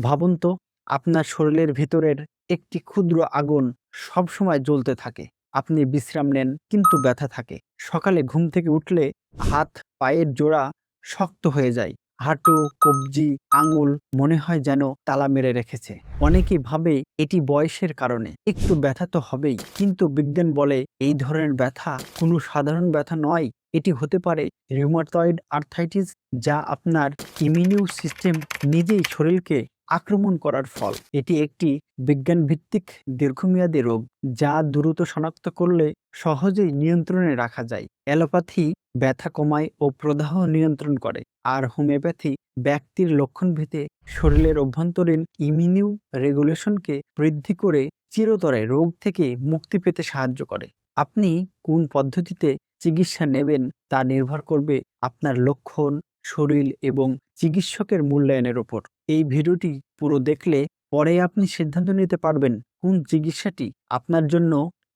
ভাবুন তো, আপনার শরীরের ভেতরের একটি ক্ষুদ্র আগুন সবসময় জ্বলতে থাকে। আপনি বিশ্রাম নেন, কিন্তু ব্যথা থাকে। সকালে ঘুম থেকে উঠলে হাত, পায়ের জোড়া শক্ত হয়ে যায়। হাঁটু, কবজি, আঙুল মনে হয় যেন তালা মেরে রেখেছে। অনেকেই ভাবে এটি বয়সের কারণে। একটু ব্যথা তো হবেই। কিন্তু বিজ্ঞান বলে এই ধরনের ব্যথা কোনো সাধারণ ব্যথা নয়। এটি হতে পারে রিউমাটয়েড আর্থাইটিস যা আপনার ইমিউনিউ সিস্টেম নিজেই শরীরকে আক্রমণ করার ফল। এটি একটি বিজ্ঞান ভিত্তিক দীর্ঘমেয়াদী রোগ যা দ্রুত শনাক্ত করলে সহজেই নিয়ন্ত্রণে রাখা যায়। অ্যালোপ্যাথি ব্যথা কমায় ও প্রদাহ নিয়ন্ত্রণ করে, আর হোমিওপ্যাথি ব্যক্তির লক্ষণভেদে শরীরের অভ্যন্তরীণ ইমিউনিউ রেগুলেশনকে বৃদ্ধি করে চিরতরে রোগ থেকে মুক্তি পেতে সাহায্য করে। আপনি কোন পদ্ধতিতে চিকিৎসা নেবেন তা নির্ভর করবে আপনার লক্ষণ শরীর এবং চিকিৎসকের মূল্যায়নের ওপর। এই ভিডিওটি পুরো দেখলে পরে আপনি সিদ্ধান্ত নিতে পারবেন কোন চিকিৎসাটি আপনার জন্য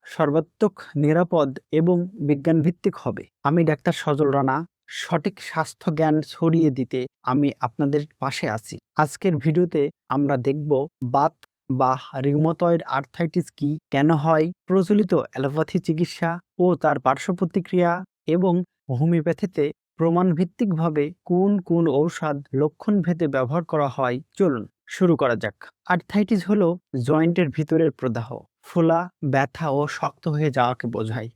সর্বাত্মক, নিরাপদ এবং বিজ্ঞানভিত্তিক হবে। আমি ডাক্তার সজল রানা, সঠিক স্বাস্থ্য জ্ঞান ছড়িয়ে দিতে আমি আপনাদের পাশে আছি। আজকের ভিডিওতে আমরা দেখব বাত বা রিউমাটয়েড আর্থাইটিস কি, কেন হয়, প্রচলিত অ্যালোপ্যাথি চিকিৎসা ও তার পার্শ্ব প্রতিক্রিয়া এবং হোমিওপ্যাথিতে প্রমাণভিত্তিকভাবে কোন কোন ঔষধ লক্ষণ ভেদে ব্যবহার করা হয়? চলুন শুরু করা যাক। আর্থাইটিস হলো জয়েন্টের ভিতরের প্রদাহ। ফোলা, ব্যথা ও শক্ত হয়ে যাওয়াকে বোঝায়।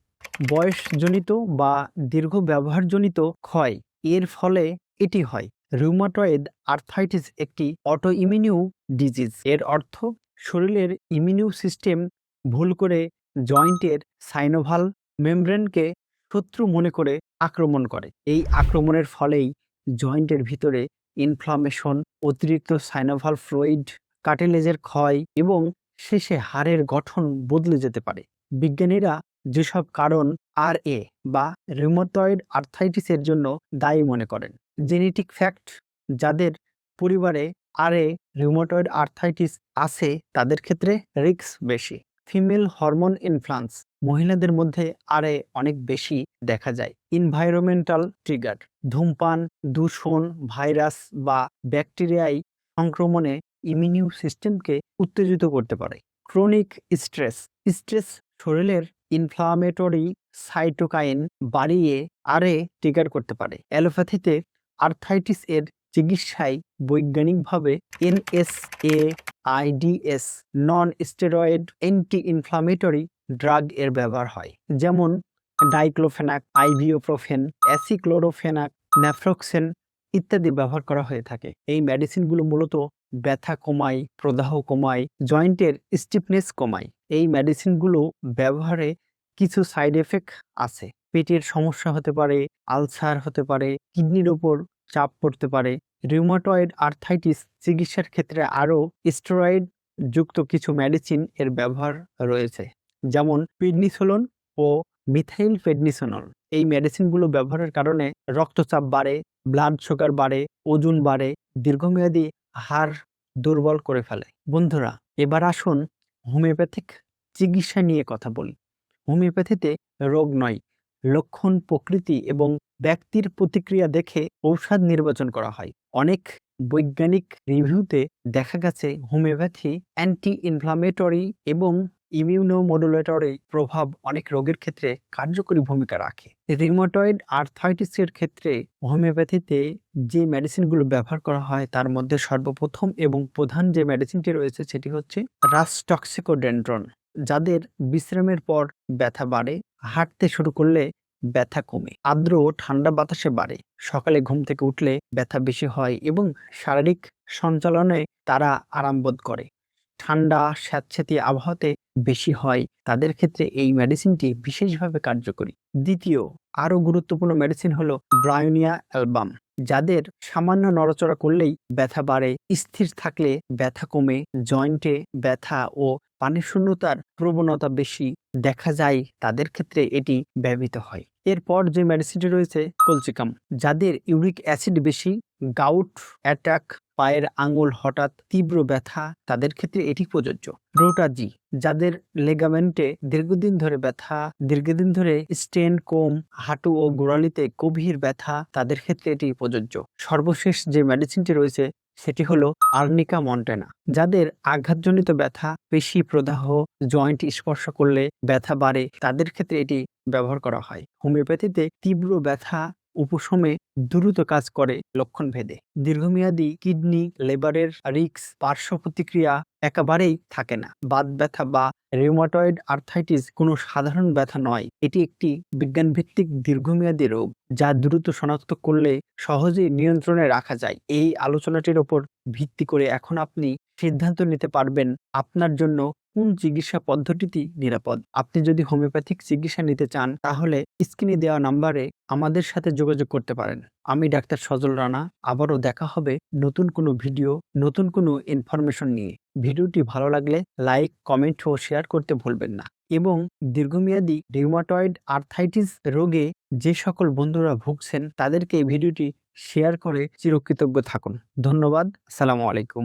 বয়সজনিত বা দীর্ঘ ব্যবহারজনিত ক্ষয়। এর ফলে এটি হয়। রিউমাটয়েড আর্থাইটিস একটি অটো ইমিউনিউ ডিজিজ। এর অর্থ শরীরের ইমিউনিউ সিস্টেম ভুল করে জয়েন্টের সাইনোভাল মেমব্রেনকে শত্রু মনে করে আক্রমণ করে। এই আক্রমণের ফলেই জয়েন্টের ভিতরে ইনফ্লামেশন অতিরিক্ত সাইনোভাল ফ্লুইড কার্টিলেজের ক্ষয় এবং শেষে হাড়ের গঠন বদলে যেতে পারে। বিজ্ঞানীরা যেসব কারণ আর এ বা রিউমাটয়েড আর্থাইটিসের জন্য দায়ী মনে করেন। জেনেটিক ফ্যাক্ট যাদের পরিবারে আর এ রিউমাটয়েড আর্থাইটিস আছে, তাদের ক্ষেত্রে রিস্ক বেশি। ফিমেল হরমোন ইনফ্লুয়েন্স মহিলাদের মধ্যে আরে অনেক বেশি দেখা যায়। ইনভাইরনমেন্টাল ট্রিগার ধূমপান, দূষণ, ভাইরাস বা ব্যাকটেরিয়ায় সংক্রমণে ইমিউনিউ সিস্টেমকে উত্তেজিত করতে পারে। ক্রনিক স্ট্রেস স্ট্রেস শরীরের ইনফ্লামেটরি সাইটোকাইন বাড়িয়ে আরে ট্রিগার করতে পারে। অ্যালোপ্যাথিতে আর্থাইটিস এর চিকিৎসায় বৈজ্ঞানিকভাবে NSAIDs non steroid anti inflammatory drug এর ব্যবহার হয়। যেমন ডাইক্লোফেনাক আইভিওপ্রোফেন অ্যাসিক্লোরোফেনাক ন্যাফ্রক্সেন ইত্যাদি ব্যবহার করা হয়ে থাকে। এই মেডিসিনগুলো মূলত ব্যথা কমায়, প্রদাহ কমায় জয়েন্টের স্টিফনেস কমায়। এই মেডিসিনগুলো ব্যবহারে কিছু সাইড এফেক্ট আছে। পেটের সমস্যা হতে পারে, আলসার হতে পারে, কিডনির ওপর চাপ পড়তে পারে রিউমাটয়েড আর্থাইটিস চিকিৎসার ক্ষেত্রে আরও স্টেরয়েড যুক্ত কিছু মেডিসিন এর ব্যবহার রয়েছে। যেমন পিডনিসোলন ও মিথাইল পেডনিসোনল এই মেডিসিনগুলো ব্যবহারের কারণে রক্তচাপ বাড়ে ব্লাড সুগার বাড়ে, ওজন বাড়ে, দীর্ঘমেয়াদী হাড় দুর্বল করে ফেলে। বন্ধুরা, এবার আসুন হোমিওপ্যাথিক চিকিৎসা নিয়ে কথা বলি। হোমিওপ্যাথিতে রোগ নয়, লক্ষণ, প্রকৃতি এবং ব্যক্তির প্রতিক্রিয়া দেখে ঔষধ নির্বাচন করা হয়। অনেক বৈজ্ঞানিক রিভিউতে দেখা গেছে হোমিওপ্যাথি অ্যান্টি ইনফ্লামেটরি এবং ইমিউনোমডুলেটরি প্রভাব অনেক রোগের ক্ষেত্রে কার্যকরী ভূমিকা রাখে। রিউমাটয়েড আর্থাইটিসের ক্ষেত্রে হোমিওপ্যাথিতে যে মেডিসিনগুলো ব্যবহার করা হয়, তার মধ্যে সর্বপ্রথম এবং প্রধান যে মেডিসিনটি রয়েছে, সেটি হচ্ছে রাসটক্সিকোডেন্ড্রন যাদের বিশ্রামের পর ব্যথা বাড়ে। হাঁটতে শুরু করলে ব্যথা কমে, আর্দ্র ঠান্ডা বাতাসে বাড়ে। সকালে ঘুম থেকে উঠলে ব্যথা বেশি হয় এবং শারীরিক সঞ্চালনে তারা আরাম বোধ করে। ঠান্ডা স্যাঁতস্যাঁতে আবহাওয়াতে বেশি হয়, তাদের ক্ষেত্রে এই মেডিসিনটি বিশেষভাবে কার্যকরী। দ্বিতীয়, আরও গুরুত্বপূর্ণ মেডিসিন হলো ব্রায়োনিয়া অ্যালবাম যাদের সামান্য নড়াচড়া করলেই ব্যথা বাড়ে, স্থির থাকলে ব্যথা কমে জয়েন্টে ব্যথা ও পানি শূন্যতার প্রবণতা বেশি দেখা যায়, তাদের ক্ষেত্রে এটি ব্যবহৃত হয়। এরপর যে মেডিসিনটি রয়েছে কলচিকাম যাদের ইউরিক অ্যাসিড বেশি গাউট অ্যাটাক পায়ের আঙুল হঠাৎ তীব্র ব্যথা, তাদের ক্ষেত্রে এটি প্রযোজ্য। রোটাজি, যাদের লেগামেন্টে দীর্ঘদিন ধরে ব্যথা, দীর্ঘদিন ধরে স্টেন, কোম, হাঁটু ও গোড়ালিতে গভীর ব্যথা, তাদের ক্ষেত্রে এটি প্রযোজ্য। সর্বশেষ যে মেডিসিনটি রয়েছে, সেটি হলো আর্নিকা মন্টেনা। যাদের আঘাতজনিত ব্যথা, পেশি প্রদাহ, জয়েন্ট স্পর্শ করলে ব্যথা বাড়ে, তাদের ক্ষেত্রে এটি ব্যবহার করা হয়। হোমিওপ্যাথিতে তীব্র ব্যথা উপশমে দ্রুত কাজ করে লক্ষণ ভেদে দীর্ঘমেয়াদী কিডনি, লেবারের রিক্স, পার্শ্ব প্রতিক্রিয়া একেবারেই থাকে না। বাত ব্যথা বা রিউমাটয়েড আর্থাইটিস কোনো সাধারণ ব্যথা নয়। এটি একটি বিজ্ঞানভিত্তিক দীর্ঘমেয়াদী রোগ, যা দ্রুত শনাক্ত করলে সহজেই নিয়ন্ত্রণে রাখা যায়। এই আলোচনাটির ওপর ভিত্তি করে এখন আপনি সিদ্ধান্ত নিতে পারবেন আপনার জন্য কোন চিকিৎসা পদ্ধতিটি নিরাপদ? আপনি যদি হোমিওপ্যাথিক চিকিৎসা নিতে চান, তাহলে স্ক্রিনে দেওয়া নাম্বারে আমাদের সাথে যোগাযোগ করতে পারেন। আমি ডাক্তার সজল রানা, আবারও দেখা হবে নতুন কোনো ভিডিও, নতুন কোনো ইনফরমেশন নিয়ে। ভিডিওটি ভালো লাগলে লাইক কমেন্ট ও শেয়ার করতে ভুলবেন না। এবং দীর্ঘমেয়াদী রিউমাটয়েড আর্থাইটিস রোগে যে সকল বন্ধুরা ভুগছেন, তাদেরকে এই ভিডিওটি শেয়ার করে চিরকৃতজ্ঞ থাকুন। ধন্যবাদ, আসসালামু আলাইকুম।